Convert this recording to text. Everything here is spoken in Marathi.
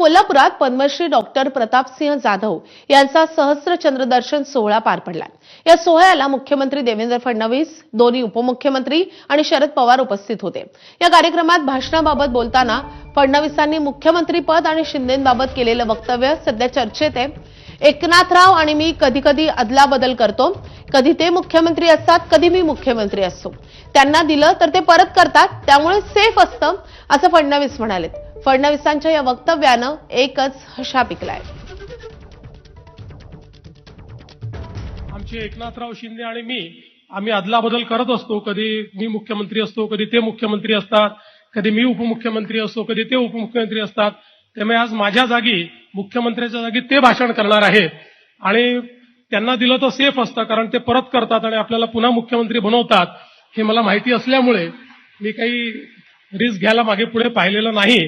कोल्हापुरात पद्मश्री डॉक्टर प्रतापसिंह जाधव यांचा सहस्र चंद्रदर्शन सोहळा पार पडला. या सोहळ्याला मुख्यमंत्री देवेंद्र फडणवीस दोन्ही उपमुख्यमंत्री आणि शरद पवार उपस्थित होते. या कार्यक्रमात भाषणाबाबत बोलताना फडणवीसांनी मुख्यमंत्रीपद आणि शिंदेबाबत केलेलं वक्तव्य सध्या चर्चेत आहे. एकनाथराव आणि मी कधी कधी अदलाबदल करतो. कधी ते मुख्यमंत्री असतात कधी मी मुख्यमंत्री असतो. त्यांना दिलं तर ते परत करतात त्यामुळे सेफ असतं असं फडणवीस म्हणाले फडणवीसांच्या या वक्तव्यानं एकच हशा पिकलाय. आमचे एकनाथराव शिंदे आणि मी आम्ही अदलाबदल करत असतो. कधी मी मुख्यमंत्री असतो कधी ते मुख्यमंत्री असतात. कधी मी उपमुख्यमंत्री असतो कधी ते उपमुख्यमंत्री असतात. त्यामुळे आज माझ्या जागी मुख्यमंत्र्याच्या जागी ते भाषण करणार आहेत. आणि त्यांना दिलं तर सेफ असतं कारण ते परत करतात आणि आपल्याला पुन्हा मुख्यमंत्री बनवतात हे मला माहिती असल्यामुळे मी काही रिस्क घ्यायला मागे पुढे पाहिलेलं नाही.